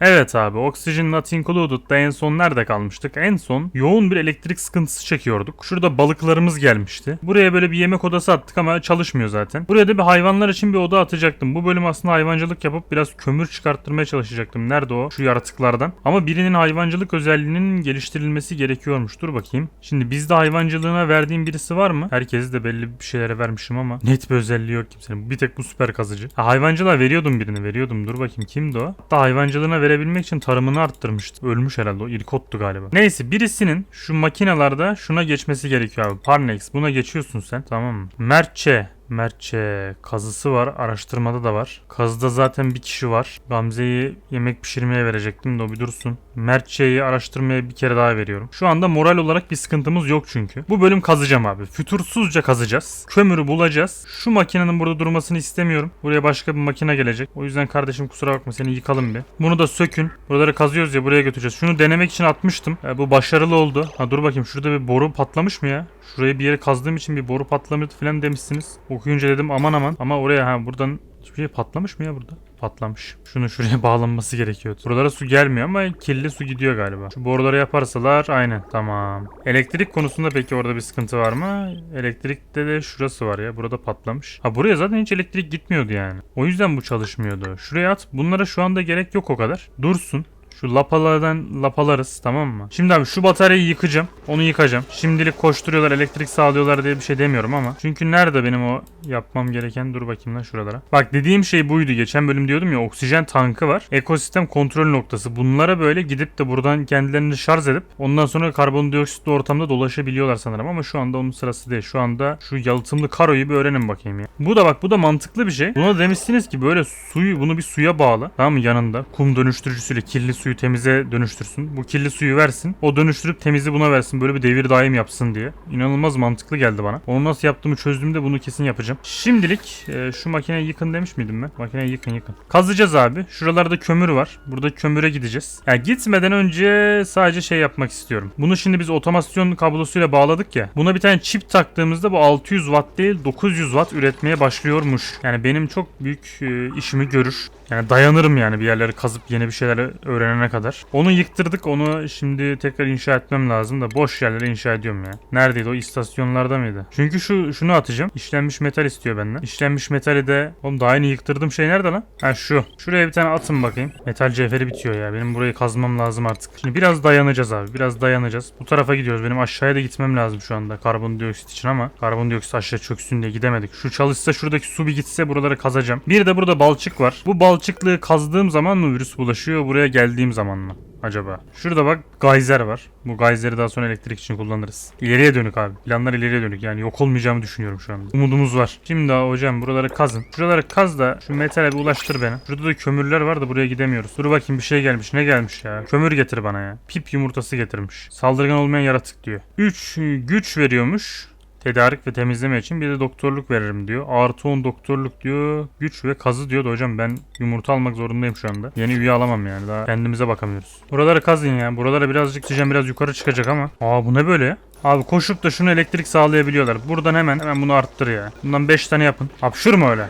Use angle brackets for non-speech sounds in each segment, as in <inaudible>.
Evet abi Oxygen Not Included'da en son nerede kalmıştık? En son yoğun bir elektrik sıkıntısı çekiyorduk. Şurada balıklarımız gelmişti. Buraya böyle bir yemek odası attık ama çalışmıyor zaten. Buraya da bir hayvanlar için bir oda atacaktım. Bu bölüm aslında hayvancılık yapıp biraz kömür çıkarttırmaya çalışacaktım. Nerede o? Şu yaratıklardan. Ama birinin hayvancılık özelliğinin geliştirilmesi gerekiyormuş. Dur bakayım. Şimdi bizde hayvancılığına verdiğim birisi var mı? Herkes de belli bir şeylere vermişim ama net bir özelliği yok kimsenin. Bir tek bu süper kazıcı. Ha, hayvancılığa veriyordum birini veriyordum. Dur bakayım kimdi o? Hatta hayvancılığına verebilmek için tarımını arttırmıştı. Ölmüş herhalde o irkottu galiba. Neyse birisinin şu makinalarda şuna geçmesi gerekiyor abi. Parnex buna geçiyorsun sen tamam mı? Mertçe Mertçe kazısı var. Araştırmada da var. Kazıda zaten bir kişi var. Gamze'yi yemek pişirmeye verecektim de o bir dursun. Mertçe'yi araştırmaya bir kere daha veriyorum. Şu anda moral olarak bir sıkıntımız yok çünkü. Bu bölüm kazacağım abi. Fütursuzca kazacağız. Kömürü bulacağız. Şu makinenin burada durmasını istemiyorum. Buraya başka bir makine gelecek. O yüzden kardeşim kusura bakma seni yıkalım bir. Bunu da sökün. Buraları kazıyoruz ya buraya götüreceğiz. Şunu denemek için atmıştım. E, bu başarılı oldu. Ha dur bakayım şurada bir boru patlamış mı ya? Şuraya bir yere kazdığım için bir boru patlamış falan demişsiniz. Okuyunca dedim aman aman. Ama oraya ha buradan hiçbir şey patlamış mı ya burada? Patlamış. Şunu şuraya <laughs> bağlanması gerekiyordu. Buralara su gelmiyor ama kirli su gidiyor galiba. Şu boruları yaparsalar aynen tamam. Elektrik konusunda peki orada bir sıkıntı var mı? Elektrikte de şurası var ya. Burada patlamış. Ha buraya zaten hiç elektrik gitmiyordu yani. O yüzden bu çalışmıyordu. Şuraya at. Bunlara şu anda gerek yok o kadar. Dursun. Şu lapalardan lapalarız tamam mı? Şimdi abi şu bataryayı yıkacağım. Onu yıkacağım. Şimdilik koşturuyorlar elektrik sağlıyorlar diye bir şey demiyorum ama. Çünkü nerede benim o yapmam gereken dur bakayım lan şuralara. Bak dediğim şey buydu. Geçen bölüm diyordum ya oksijen tankı var. Ekosistem kontrol noktası. Bunlara böyle gidip de buradan kendilerini şarj edip ondan sonra karbondioksitli ortamda dolaşabiliyorlar sanırım ama şu anda onun sırası değil. Şu anda şu yalıtımlı karoyu bir öğrenin bakayım ya. Bu da bak bu da mantıklı bir şey. Buna demişsiniz ki böyle suyu bunu bir suya bağla. Tamam mı yanında? Kum dönüştürücüsüyle kirli suyu temize dönüştürsün. Bu kirli suyu versin. O dönüştürüp temizi buna versin. Böyle bir devir daim yapsın diye. İnanılmaz mantıklı geldi bana. Onu nasıl yaptığımı çözdüğümde bunu kesin yapacağım. Şimdilik e, şu makineyi yıkın demiş miydim ben? Makineyi yıkın yıkın. Kazacağız abi. Şuralarda kömür var. Burada kömüre gideceğiz. Yani gitmeden önce sadece şey yapmak istiyorum. Bunu şimdi biz otomasyon kablosuyla bağladık ya. Buna bir tane çip taktığımızda bu 600 watt değil 900 watt üretmeye başlıyormuş. Yani benim çok büyük e, işimi görür. Yani dayanırım yani bir yerleri kazıp yeni bir şeyler öğrenene kadar. Onu yıktırdık. Onu şimdi tekrar inşa etmem lazım da boş yerlere inşa ediyorum ya. Neredeydi o istasyonlarda mıydı? Çünkü şu şunu atacağım. İşlenmiş metal istiyor benden. İşlenmiş metali de oğlum daha yeni yıktırdığım şey nerede lan? Ha şu. Şuraya bir tane atın bakayım. Metal cevheri bitiyor ya. Benim burayı kazmam lazım artık. Şimdi biraz dayanacağız abi. Biraz dayanacağız. Bu tarafa gidiyoruz. Benim aşağıya da gitmem lazım şu anda. Karbondioksit için ama karbondioksit aşağı çöksün diye gidemedik. Şu çalışsa şuradaki su bir gitse buraları kazacağım. Bir de burada balçık var. Bu balçıklığı kazdığım zaman mı virüs bulaşıyor? Buraya geldiğim zaman mı? Acaba. Şurada bak gayzer var. Bu gayzeri daha sonra elektrik için kullanırız. İleriye dönük abi. Planlar ileriye dönük. Yani yok olmayacağımı düşünüyorum şu anda. Umudumuz var. Şimdi daha hocam buraları kazın. Şuraları kaz da şu metale bir ulaştır beni. Şurada da kömürler var da buraya gidemiyoruz. Dur bakayım bir şey gelmiş. Ne gelmiş ya? Kömür getir bana ya. Pip yumurtası getirmiş. Saldırgan olmayan yaratık diyor. 3 güç veriyormuş. Tedarik ve temizleme için bir de doktorluk veririm diyor. Artı 10 doktorluk diyor. Güç ve kazı diyor da hocam ben yumurta almak zorundayım şu anda. Yeni üye alamam yani daha kendimize bakamıyoruz. Buraları kazın ya. Buralara birazcık oksijen biraz yukarı çıkacak ama. Aa bu ne böyle ya? Abi koşup da şunu elektrik sağlayabiliyorlar. Buradan hemen hemen bunu arttır ya. Bundan 5 tane yapın. Hapşurma öyle.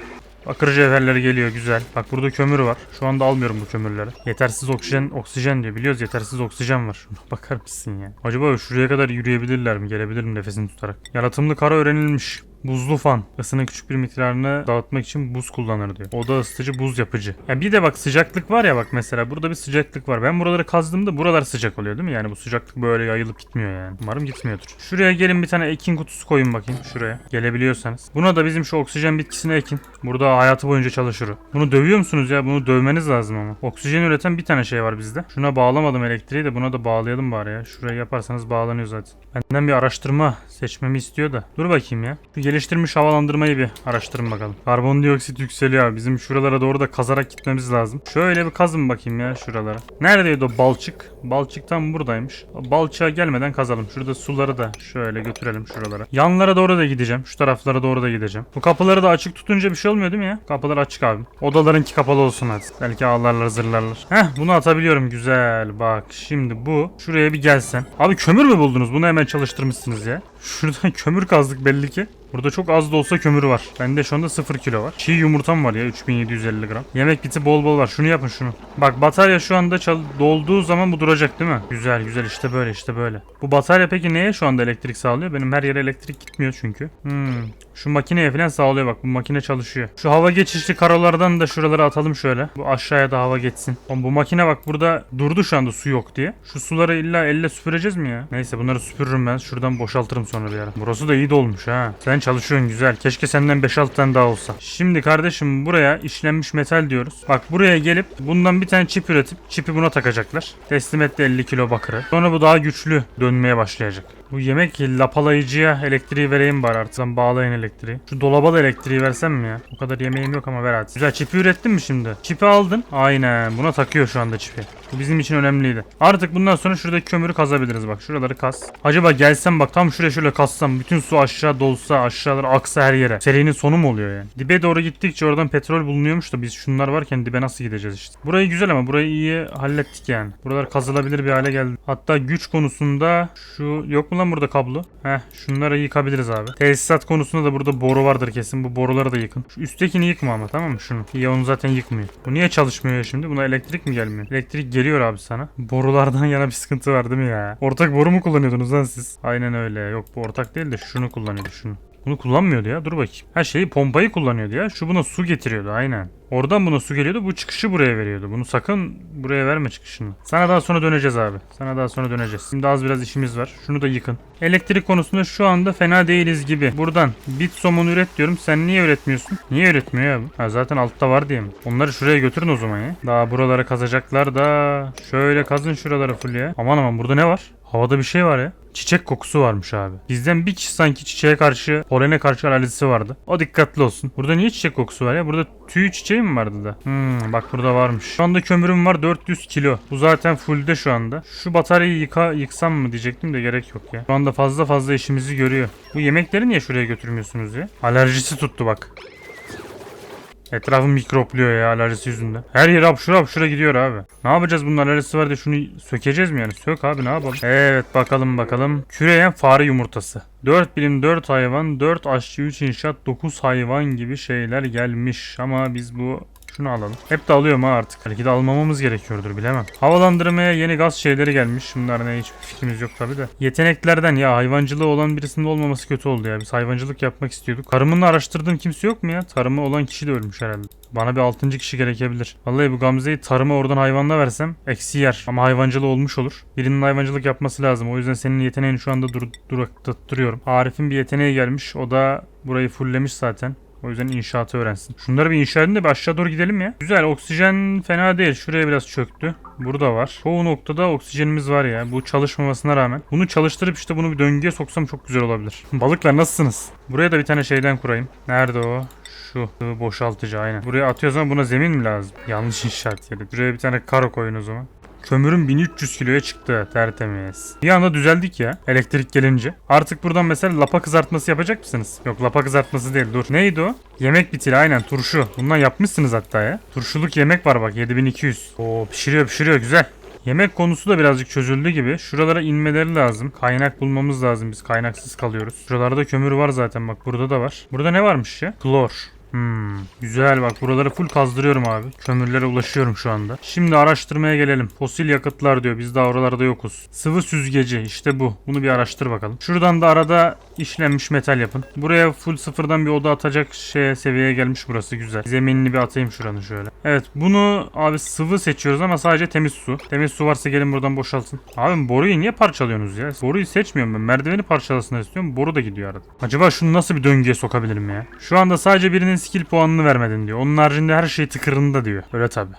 Bakır cevherleri geliyor güzel. Bak burada kömür var. Şu anda almıyorum bu kömürleri. Yetersiz oksijen oksijen diyor. Biliyoruz yetersiz oksijen var. Şuna bakar mısın ya? Acaba şuraya kadar yürüyebilirler mi? Gelebilir mi nefesini tutarak? Yaratımlı kara öğrenilmiş. Buzlu fan. Isının küçük bir miktarını dağıtmak için buz kullanır diyor. Oda ısıtıcı buz yapıcı. Ya bir de bak sıcaklık var ya bak mesela burada bir sıcaklık var. Ben buraları kazdığımda buralar sıcak oluyor değil mi? Yani bu sıcaklık böyle yayılıp gitmiyor yani. Umarım gitmiyordur. Şuraya gelin bir tane ekin kutusu koyun bakayım şuraya. Gelebiliyorsanız. Buna da bizim şu oksijen bitkisini ekin. Burada hayatı boyunca çalışır. Bunu dövüyor musunuz ya? Bunu dövmeniz lazım ama. Oksijen üreten bir tane şey var bizde. Şuna bağlamadım elektriği de buna da bağlayalım bari ya. Şuraya yaparsanız bağlanıyor zaten. Benden bir araştırma seçmemi istiyor da. Dur bakayım ya. Şu geliştirilmiş havalandırmayı bir araştırın bakalım. Karbondioksit yükseliyor. Bizim şuralara doğru da kazarak gitmemiz lazım. Şöyle bir kazın bakayım ya şuralara. Neredeydi o balçık? Balçık tam buradaymış. Balçığa gelmeden kazalım. Şurada suları da şöyle götürelim şuralara. Yanlara doğru da gideceğim. Şu taraflara doğru da gideceğim. Bu kapıları da açık tutunca bir şey olmuyor değil mi ya? Kapılar açık abi. Odalarınki kapalı olsun hadi. Belki ağlarlar zırlarlar. Heh bunu atabiliyorum. Güzel. Bak şimdi bu. Şuraya bir gelsen. Abi kömür mü buldunuz? Bunu hemen çalıştırmışsınız ya. Şuradan <laughs> kömür kazdık belli ki. Burada çok az da olsa kömür var. Bende şu anda 0 kilo var. Çiğ yumurtam var ya 3750 gram. Yemek biti bol bol var. Şunu yapın şunu. Bak batarya şu anda dolduğu zaman bu duracak değil mi? Güzel güzel işte böyle işte böyle. Bu batarya peki neye şu anda elektrik sağlıyor? Benim her yere elektrik gitmiyor çünkü. Hmm. Şu makineye falan sağlıyor bak bu makine çalışıyor. Şu hava geçişli karolardan da şuralara atalım şöyle. Bu aşağıya da hava geçsin. Oğlum bu makine bak burada durdu şu anda su yok diye. Şu suları illa elle süpüreceğiz mi ya? Neyse bunları süpürürüm ben. Şuradan boşaltırım sonra bir ara. Burası da iyi dolmuş ha. Sen çalışıyorsun güzel. Keşke senden 5-6 tane daha olsa. Şimdi kardeşim buraya işlenmiş metal diyoruz. Bak buraya gelip bundan bir tane çip üretip çipi buna takacaklar. Teslim etti 50 kilo bakırı. Sonra bu daha güçlü dönmeye başlayacak. Bu yemek lapalayıcıya elektriği vereyim bari artık. Bağlayın elektriği. Şu dolaba da elektriği versem mi ya? O kadar yemeğim yok ama ver hadi. Güzel çipi ürettin mi şimdi? Çipi aldın. Aynen. Buna takıyor şu anda çipi. Bu bizim için önemliydi. Artık bundan sonra şuradaki kömürü kazabiliriz bak. Şuraları kaz. Acaba gelsem bak tam şuraya şöyle kazsam. Bütün su aşağı dolsa aşağılara aksa her yere. Serinin sonu mu oluyor yani? Dibe doğru gittikçe oradan petrol bulunuyormuş da biz şunlar varken dibe nasıl gideceğiz işte. Burayı güzel ama burayı iyi hallettik yani. Buralar kazılabilir bir hale geldi. Hatta güç konusunda şu yok mu lan burada kablo? Heh şunları yıkabiliriz abi. Tesisat konusunda da burada boru vardır kesin. Bu boruları da yıkın. Şu üsttekini yıkma ama tamam mı şunu? İyi onu zaten yıkmıyor. Bu niye çalışmıyor ya şimdi? Buna elektrik mi gelmiyor? Elektrik geliyor abi sana. Borulardan yana bir sıkıntı var değil mi ya? Ortak boru mu kullanıyordunuz lan siz? Aynen öyle. Yok bu ortak değil de şunu kullanıyordu şunu. Bunu kullanmıyordu ya. Dur bakayım. Her şeyi pompayı kullanıyordu ya. Şu buna su getiriyordu aynen. Oradan buna su geliyordu. Bu çıkışı buraya veriyordu. Bunu sakın buraya verme çıkışını. Sana daha sonra döneceğiz abi. Sana daha sonra döneceğiz. Şimdi az biraz işimiz var. Şunu da yıkın. Elektrik konusunda şu anda fena değiliz gibi. Buradan bit somun üret diyorum. Sen niye üretmiyorsun? Niye üretmiyor ya bu? Ha zaten altta var diye mi? Onları şuraya götürün o zaman ya. Daha buralara kazacaklar da. Şöyle kazın şuraları full ya. Aman aman burada ne var? Havada bir şey var ya. Çiçek kokusu varmış abi. Bizden bir kişi sanki çiçeğe karşı, polene karşı alerjisi vardı. O dikkatli olsun. Burada niye çiçek kokusu var ya? Burada tüy çiçeği mi vardı da? Hmm, bak burada varmış. Şu anda kömürüm var 400 kilo. Bu zaten fullde şu anda. Şu bataryayı yıka, yıksam mı diyecektim de gerek yok ya. Şu anda fazla fazla işimizi görüyor. Bu yemekleri niye şuraya götürmüyorsunuz ya? Alerjisi tuttu bak. Etrafım mikropluyor ya alerjisi yüzünden. Her yer hapşura hapşura gidiyor abi. Ne yapacağız bunun alerjisi var diye şunu sökeceğiz mi yani? Sök abi ne yapalım? Evet bakalım bakalım. Küreyen fare yumurtası. 4 bilim 4 hayvan, 4 aşçı 3 inşaat 9 hayvan gibi şeyler gelmiş. Ama biz bu şunu alalım. Hep de alıyorum ha artık. Belki de almamamız gerekiyordur bilemem. Havalandırmaya yeni gaz şeyleri gelmiş. Bunlar ne hiçbir fikrimiz yok tabi de. Yeteneklerden ya hayvancılığı olan birisinin olmaması kötü oldu ya. Biz hayvancılık yapmak istiyorduk. Tarımını araştırdığım kimse yok mu ya? Tarımı olan kişi de ölmüş herhalde. Bana bir 6. kişi gerekebilir. Vallahi bu Gamze'yi tarıma oradan hayvanla versem eksi yer. Ama hayvancılığı olmuş olur. Birinin hayvancılık yapması lazım. O yüzden senin yeteneğini şu anda dur duruyorum. Arif'in bir yeteneği gelmiş. O da burayı fulllemiş zaten. O yüzden inşaatı öğrensin. Şunları bir inşa edin de bir aşağı doğru gidelim ya. Güzel oksijen fena değil. Şuraya biraz çöktü. Burada var. Çoğu noktada oksijenimiz var ya. Bu çalışmamasına rağmen. Bunu çalıştırıp işte bunu bir döngüye soksam çok güzel olabilir. <laughs> Balıklar nasılsınız? Buraya da bir tane şeyden kurayım. Nerede o? Şu boşaltıcı aynen. Buraya atıyoruz ama buna zemin mi lazım? Yanlış <laughs> inşaat yeri. Buraya bir tane karo koyun o zaman. Kömürün 1300 kiloya çıktı tertemiz. Bir anda düzeldik ya elektrik gelince. Artık buradan mesela lapa kızartması yapacak mısınız? Yok lapa kızartması değil dur. Neydi o? Yemek bitili aynen turşu. Bundan yapmışsınız hatta ya. Turşuluk yemek var bak 7200. Oo pişiriyor pişiriyor güzel. Yemek konusu da birazcık çözüldü gibi. Şuralara inmeleri lazım. Kaynak bulmamız lazım. Biz kaynaksız kalıyoruz. Şuralarda kömür var zaten bak burada da var. Burada ne varmış ya? Klor. Hmm, güzel bak buraları full kazdırıyorum abi. Kömürlere ulaşıyorum şu anda. Şimdi araştırmaya gelelim. Fosil yakıtlar diyor. Biz daha oralarda yokuz. Sıvı süzgeci işte bu. Bunu bir araştır bakalım. Şuradan da arada işlenmiş metal yapın. Buraya full sıfırdan bir oda atacak şeye seviyeye gelmiş burası güzel. Zeminini bir atayım şuranın şöyle. Evet bunu abi sıvı seçiyoruz ama sadece temiz su. Temiz su varsa gelin buradan boşaltın. Abi boruyu niye parçalıyorsunuz ya? Boruyu seçmiyorum ben. Merdiveni parçalasını istiyorum. Boru da gidiyor arada. Acaba şunu nasıl bir döngüye sokabilirim ya? Şu anda sadece birinin skill puanını vermedin diyor. Onun haricinde her şey tıkırında diyor. Öyle tabi.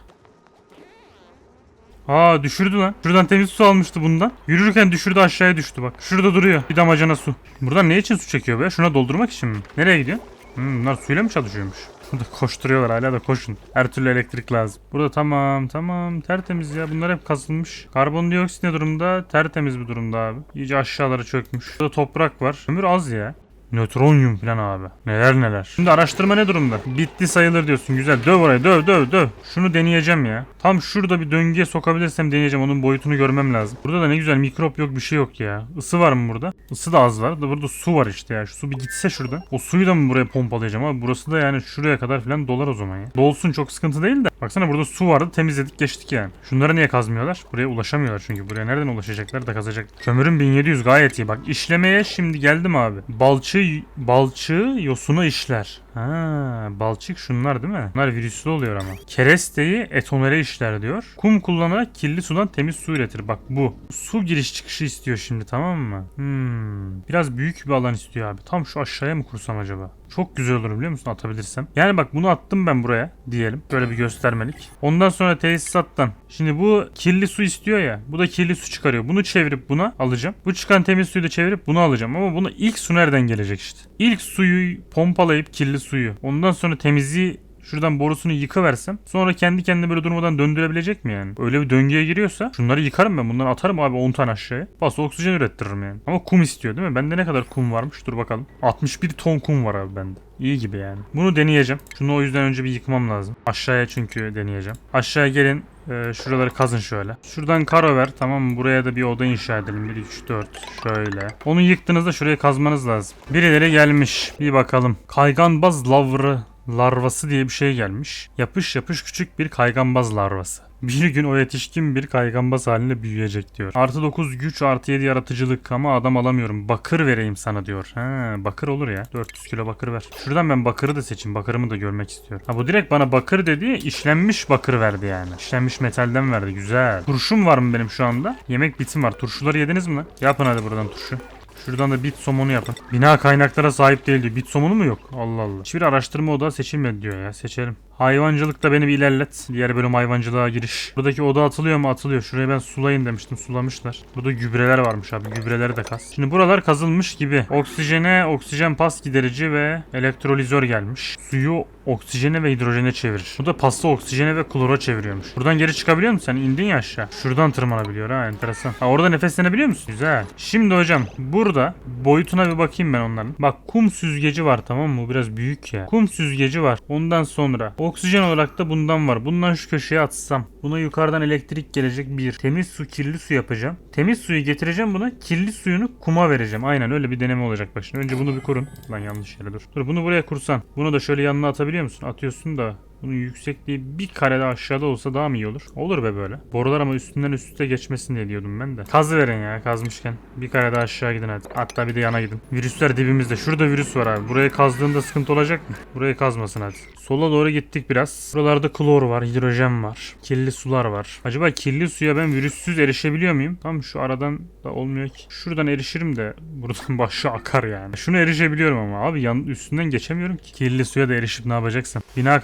Aa düşürdü lan. Şuradan temiz su almıştı bundan. Yürürken düşürdü aşağıya düştü bak. Şurada duruyor. Bir damacana su. Buradan ne için su çekiyor be? Şuna doldurmak için mi? Nereye gidiyor? Hmm, bunlar suyla mı çalışıyormuş? <laughs> Burada koşturuyorlar hala da koşun. Her türlü elektrik lazım. Burada tamam tamam tertemiz ya. Bunlar hep kazılmış. Karbondioksit ne durumda? Tertemiz bir durumda abi. İyice aşağılara çökmüş. Burada toprak var. Ömür az ya. Nötronyum falan abi. Neler neler. Şimdi araştırma ne durumda? Bitti sayılır diyorsun. Güzel. Döv orayı döv döv döv. Şunu deneyeceğim ya. Tam şurada bir döngüye sokabilirsem deneyeceğim. Onun boyutunu görmem lazım. Burada da ne güzel mikrop yok bir şey yok ya. Isı var mı burada? Isı da az var. Da burada su var işte ya. Şu su bir gitse şurada. O suyu da mı buraya pompalayacağım abi? Burası da yani şuraya kadar falan dolar o zaman ya. Dolsun çok sıkıntı değil de. Baksana burada su vardı temizledik geçtik yani. Şunlara niye kazmıyorlar? Buraya ulaşamıyorlar çünkü. Buraya nereden ulaşacaklar da kazacak. Kömürün 1700 gayet iyi. Bak işlemeye şimdi geldim abi. Balçı, balçığı yosuna işler. Ha, balçık şunlar değil mi? Bunlar virüslü oluyor ama. Keresteyi etonere işler diyor. Kum kullanarak kirli sudan temiz su üretir. Bak bu. Su giriş çıkışı istiyor şimdi tamam mı? Hmm. Biraz büyük bir alan istiyor abi. Tam şu aşağıya mı kursam acaba? Çok güzel olur biliyor musun atabilirsem. Yani bak bunu attım ben buraya diyelim. Böyle bir göstermelik. Ondan sonra tesisattan. Şimdi bu kirli su istiyor ya. Bu da kirli su çıkarıyor. Bunu çevirip buna alacağım. Bu çıkan temiz suyu da çevirip bunu alacağım. Ama bunu ilk su nereden gelecek işte? İlk suyu pompalayıp kirli suyu. Ondan sonra temizliği Şuradan borusunu yıkıversem sonra kendi kendine böyle durmadan döndürebilecek mi yani? Öyle bir döngüye giriyorsa şunları yıkarım ben bunları atarım abi 10 tane aşağıya. Bas oksijen ürettiririm yani. Ama kum istiyor değil mi? Bende ne kadar kum varmış dur bakalım. 61 ton kum var abi bende. İyi gibi yani. Bunu deneyeceğim. Şunu o yüzden önce bir yıkmam lazım. Aşağıya çünkü deneyeceğim. Aşağıya gelin. Ee, şuraları kazın şöyle. Şuradan karo ver tamam mı? Buraya da bir oda inşa edelim. 1, 3, 4 şöyle. Onu yıktığınızda şuraya kazmanız lazım. Birileri gelmiş. Bir bakalım. Kayganbaz lavrı larvası diye bir şey gelmiş. Yapış yapış küçük bir kayganbaz larvası. Bir gün o yetişkin bir kayganbaz haline büyüyecek diyor. Artı 9 güç artı 7 yaratıcılık ama adam alamıyorum. Bakır vereyim sana diyor. Ha bakır olur ya. 400 kilo bakır ver. Şuradan ben bakırı da seçeyim. Bakırımı da görmek istiyorum. Ha bu direkt bana bakır dedi. işlenmiş bakır verdi yani. İşlenmiş metalden verdi. Güzel. Turşum var mı benim şu anda? Yemek bitim var. Turşuları yediniz mi lan? Yapın hadi buradan turşu. Şuradan da bit somonu yapın. Bina kaynaklara sahip değil diyor. Bit somonu mu yok? Allah Allah. Hiçbir araştırma odağı seçilmedi diyor ya. Seçelim. Hayvancılıkta beni bir ilerlet. Diğer bölüm hayvancılığa giriş. Buradaki oda atılıyor mu? Atılıyor. Şuraya ben sulayın demiştim. Sulamışlar. Burada gübreler varmış abi. Gübreleri de kaz. Şimdi buralar kazılmış gibi. Oksijene oksijen pas giderici ve elektrolizör gelmiş. Suyu oksijene ve hidrojene çevirir. Bu da pasta oksijene ve klora çeviriyormuş. Buradan geri çıkabiliyor musun? Sen indin ya aşağı. Şuradan tırmanabiliyor ha enteresan. Ha orada nefeslenebiliyor musun? Güzel. Şimdi hocam burada boyutuna bir bakayım ben onların. Bak kum süzgeci var tamam mı? Bu biraz büyük ya. Kum süzgeci var. Ondan sonra oksijen olarak da bundan var. Bundan şu köşeye atsam. Buna yukarıdan elektrik gelecek bir. Temiz su kirli su yapacağım. Temiz suyu getireceğim buna. Kirli suyunu kuma vereceğim. Aynen öyle bir deneme olacak bak. Önce bunu bir kurun. Lan yanlış yere dur. Dur bunu buraya kursan. Bunu da şöyle yanına atabiliyor musun? Atıyorsun da bunun yüksekliği bir karede aşağıda olsa daha mı iyi olur? Olur be böyle. Borular ama üstünden üste geçmesin diye diyordum ben de. Kazı verin ya kazmışken. Bir karede aşağı gidin hadi. Hatta bir de yana gidin. Virüsler dibimizde. Şurada virüs var abi. Burayı kazdığında sıkıntı olacak mı? Burayı kazmasın hadi. Sola doğru gittik biraz. Buralarda klor var, hidrojen var. Kirli sular var. Acaba kirli suya ben virüssüz erişebiliyor muyum? Tam şu aradan da olmuyor ki. Şuradan erişirim de buradan <laughs> başı akar yani. Şunu erişebiliyorum ama abi yan üstünden geçemiyorum ki. Kirli suya da erişip ne yapacaksam. Bina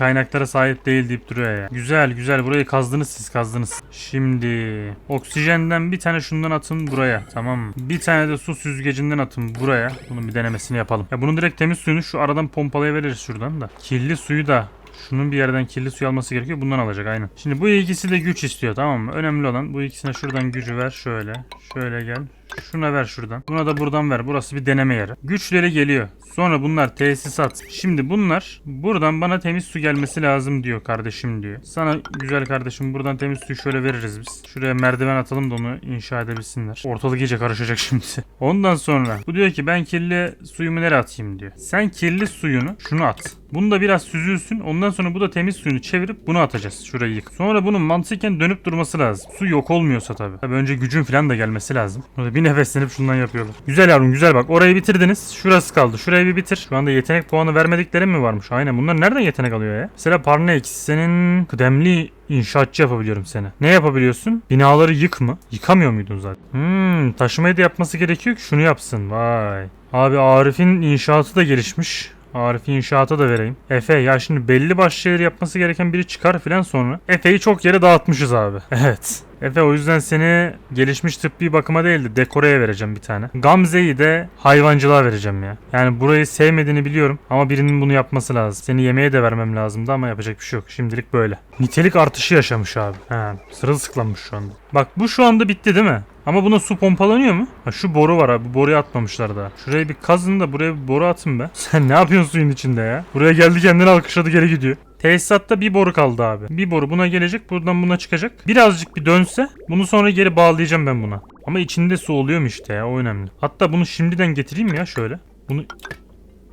kaynaklara sahip değil deyip duruyor ya. Güzel güzel burayı kazdınız siz kazdınız. Şimdi oksijenden bir tane şundan atın buraya tamam mı? Bir tane de su süzgecinden atın buraya. Bunun bir denemesini yapalım. Ya bunun direkt temiz suyunu şu aradan pompalayabiliriz şuradan da. Kirli suyu da Şunun bir yerden kirli suyu alması gerekiyor. Bundan alacak aynen. Şimdi bu ikisi de güç istiyor tamam mı? Önemli olan bu ikisine şuradan gücü ver şöyle. Şöyle gel. Şuna ver şuradan. Buna da buradan ver. Burası bir deneme yeri. Güçleri geliyor. Sonra bunlar tesisat. Şimdi bunlar buradan bana temiz su gelmesi lazım diyor kardeşim diyor. Sana güzel kardeşim buradan temiz suyu şöyle veririz biz. Şuraya merdiven atalım da onu inşa edebilsinler. Ortalık iyice karışacak <laughs> şimdi. Ondan sonra bu diyor ki ben kirli suyumu nereye atayım diyor. Sen kirli suyunu şunu at. Bunu da biraz süzülsün. Ondan sonra bu da temiz suyunu çevirip bunu atacağız. Şurayı yık. Sonra bunun mantıken dönüp durması lazım. Su yok olmuyorsa tabii. Tabii önce gücün falan da gelmesi lazım. Burada bir nefeslenip şundan yapıyorlar. Güzel yavrum güzel bak. Orayı bitirdiniz. Şurası kaldı. Şurayı bir bitir. Şu anda yetenek puanı vermediklerim mi varmış? Aynen. Bunlar nereden yetenek alıyor ya? Mesela Parnex senin kıdemli inşaatçı yapabiliyorum seni. Ne yapabiliyorsun? Binaları yık mı? Yıkamıyor muydun zaten? Hmm, taşımayı da yapması gerekiyor ki şunu yapsın. Vay. Abi Arif'in inşaatı da gelişmiş. Arif inşaata da vereyim. Efe ya şimdi belli başlı şeyleri yapması gereken biri çıkar filan sonra. Efe'yi çok yere dağıtmışız abi. <laughs> Evet. Efe o yüzden seni gelişmiş tıbbi bakıma değil de dekoreye vereceğim bir tane. Gamze'yi de hayvancılığa vereceğim ya. Yani burayı sevmediğini biliyorum ama birinin bunu yapması lazım. Seni yemeğe de vermem lazımdı ama yapacak bir şey yok. Şimdilik böyle. Nitelik artışı yaşamış abi. He, sırılsıklanmış şu anda. Bak bu şu anda bitti değil mi? Ama buna su pompalanıyor mu? Ha şu boru var abi. Boruyu atmamışlar daha. Şuraya bir kazın da buraya bir boru atın be. <laughs> Sen ne yapıyorsun suyun içinde ya? Buraya geldi kendini alkışladı geri gidiyor. Tesisatta bir boru kaldı abi. Bir boru buna gelecek buradan buna çıkacak. Birazcık bir dönse bunu sonra geri bağlayacağım ben buna. Ama içinde su oluyor mu işte ya o önemli. Hatta bunu şimdiden getireyim ya şöyle. Bunu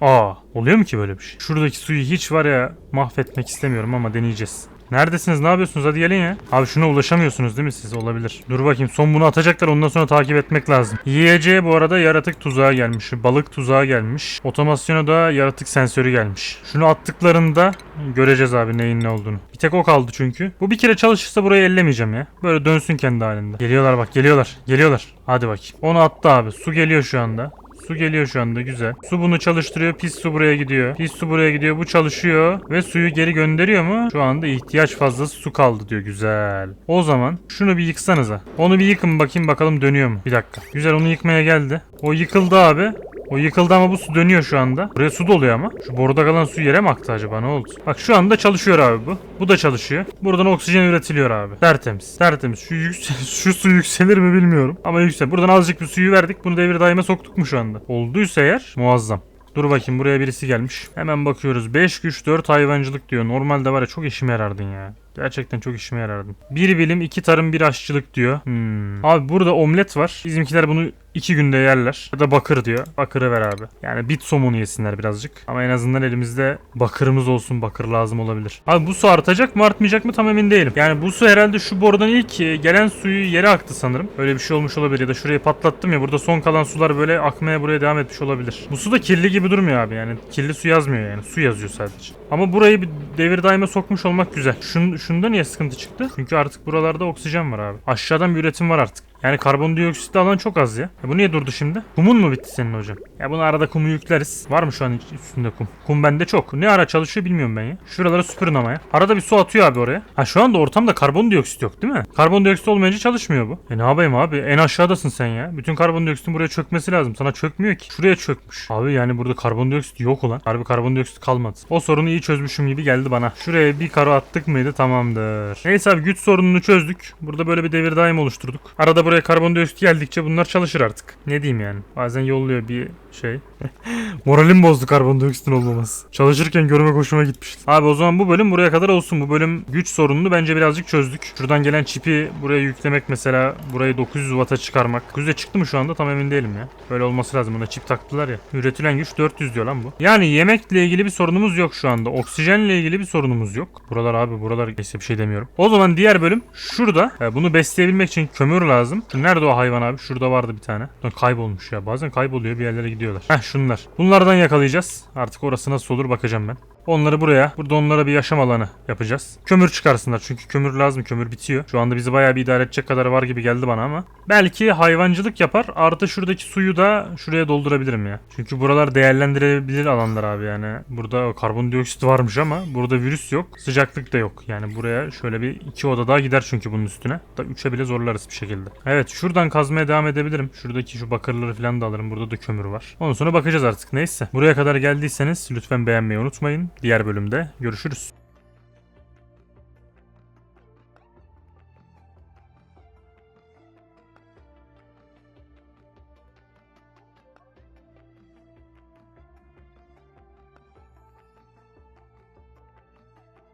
Aa, oluyor mu ki böyle bir şey? Şuradaki suyu hiç var ya mahvetmek istemiyorum ama deneyeceğiz. Neredesiniz? Ne yapıyorsunuz? Hadi gelin ya. Abi şuna ulaşamıyorsunuz değil mi siz? Olabilir. Dur bakayım. Son bunu atacaklar. Ondan sonra takip etmek lazım. Yiyeceğe bu arada yaratık tuzağı gelmiş. Balık tuzağı gelmiş. Otomasyona da yaratık sensörü gelmiş. Şunu attıklarında göreceğiz abi neyin ne olduğunu. Bir tek o kaldı çünkü. Bu bir kere çalışırsa burayı ellemeyeceğim ya. Böyle dönsün kendi halinde. Geliyorlar bak geliyorlar. Geliyorlar. Hadi bakayım. Onu attı abi. Su geliyor şu anda. Su geliyor şu anda güzel. Su bunu çalıştırıyor. Pis su buraya gidiyor. Pis su buraya gidiyor. Bu çalışıyor. Ve suyu geri gönderiyor mu? Şu anda ihtiyaç fazlası su kaldı diyor. Güzel. O zaman şunu bir yıksanıza. Onu bir yıkın bakayım bakalım dönüyor mu? Bir dakika. Güzel onu yıkmaya geldi. O yıkıldı abi. O yıkıldı ama bu su dönüyor şu anda. Buraya su doluyor ama. Şu boruda kalan su yere mi aktı acaba ne oldu? Bak şu anda çalışıyor abi bu. Bu da çalışıyor. Buradan oksijen üretiliyor abi. Tertemiz. Tertemiz. Şu, yüksel <laughs> şu su yükselir mi bilmiyorum. Ama yüksel. Buradan azıcık bir suyu verdik. Bunu devir daime soktuk mu şu anda? Olduysa eğer muazzam. Dur bakayım buraya birisi gelmiş. Hemen bakıyoruz. 5 güç 4 hayvancılık diyor. Normalde var ya çok işime yarardın ya. Gerçekten çok işime yarardın. Bir bilim, iki tarım, bir aşçılık diyor. Hmm. Abi burada omlet var. Bizimkiler bunu iki günde yerler. Ya da bakır diyor. Bakırı ver abi. Yani bit somunu yesinler birazcık. Ama en azından elimizde bakırımız olsun. Bakır lazım olabilir. Abi bu su artacak mı artmayacak mı tam emin değilim. Yani bu su herhalde şu borudan ilk e, gelen suyu yere aktı sanırım. Öyle bir şey olmuş olabilir. Ya da şurayı patlattım ya. Burada son kalan sular böyle akmaya buraya devam etmiş olabilir. Bu su da kirli gibi durmuyor abi. Yani kirli su yazmıyor yani. Su yazıyor sadece. Ama burayı bir devir daime sokmuş olmak güzel. Şun, şunda niye sıkıntı çıktı? Çünkü artık buralarda oksijen var abi. Aşağıdan bir üretim var artık. Yani karbondioksit alan çok az ya. E bu niye durdu şimdi? Kumun mu bitti senin hocam? Ya bunu arada kumu yükleriz. Var mı şu an üstünde kum? Kum bende çok. Ne ara çalışıyor bilmiyorum ben ya. Şuraları süpürün ama ya. Arada bir su atıyor abi oraya. Ha şu anda ortamda karbondioksit yok değil mi? Karbondioksit olmayınca çalışmıyor bu. E ne yapayım abi? En aşağıdasın sen ya. Bütün karbondioksitin buraya çökmesi lazım. Sana çökmüyor ki. Şuraya çökmüş. Abi yani burada karbondioksit yok ulan. Harbi karbondioksit kalmadı. O sorunu iyi çözmüşüm gibi geldi bana. Şuraya bir karo attık mıydı tamamdır. Neyse abi güç sorununu çözdük. Burada böyle bir devir daim oluşturduk. Arada buraya karbondioksit geldikçe bunlar çalışır artık. Ne diyeyim yani. Bazen yolluyor bir şey. <laughs> Moralim bozdu karbondioksitin olmaması. Çalışırken görmek hoşuma gitmişti. Abi o zaman bu bölüm buraya kadar olsun. Bu bölüm güç sorununu bence birazcık çözdük. Şuradan gelen çipi buraya yüklemek mesela burayı 900 Watt'a çıkarmak. 900'e çıktı mı şu anda tam emin değilim ya. Böyle olması lazım. Buna çip taktılar ya. Üretilen güç 400 diyor lan bu. Yani yemekle ilgili bir sorunumuz yok şu anda. Oksijenle ilgili bir sorunumuz yok. Buralar abi buralar neyse bir şey demiyorum. O zaman diğer bölüm şurada. E, Bunu besleyebilmek için kömür lazım. Nerede o hayvan abi? Şurada vardı bir tane. Kaybolmuş ya. Bazen kayboluyor bir yerlere gidiyorlar. Heh şunlar. Bunlardan yakalayacağız. Artık orası nasıl olur bakacağım ben. Onları buraya. Burada onlara bir yaşam alanı yapacağız. Kömür çıkarsınlar çünkü kömür lazım. Kömür bitiyor. Şu anda bizi bayağı bir idare edecek kadar var gibi geldi bana ama. Belki hayvancılık yapar. Artı şuradaki suyu da şuraya doldurabilirim ya. Çünkü buralar değerlendirilebilir alanlar abi yani. Burada karbondioksit varmış ama burada virüs yok. Sıcaklık da yok. Yani buraya şöyle bir iki oda daha gider çünkü bunun üstüne. Da üçe bile zorlarız bir şekilde. Evet şuradan kazmaya devam edebilirim. Şuradaki şu bakırları falan da alırım. Burada da kömür var. Ondan sonra bakacağız artık. Neyse. Buraya kadar geldiyseniz lütfen beğenmeyi unutmayın. Diğer bölümde görüşürüz.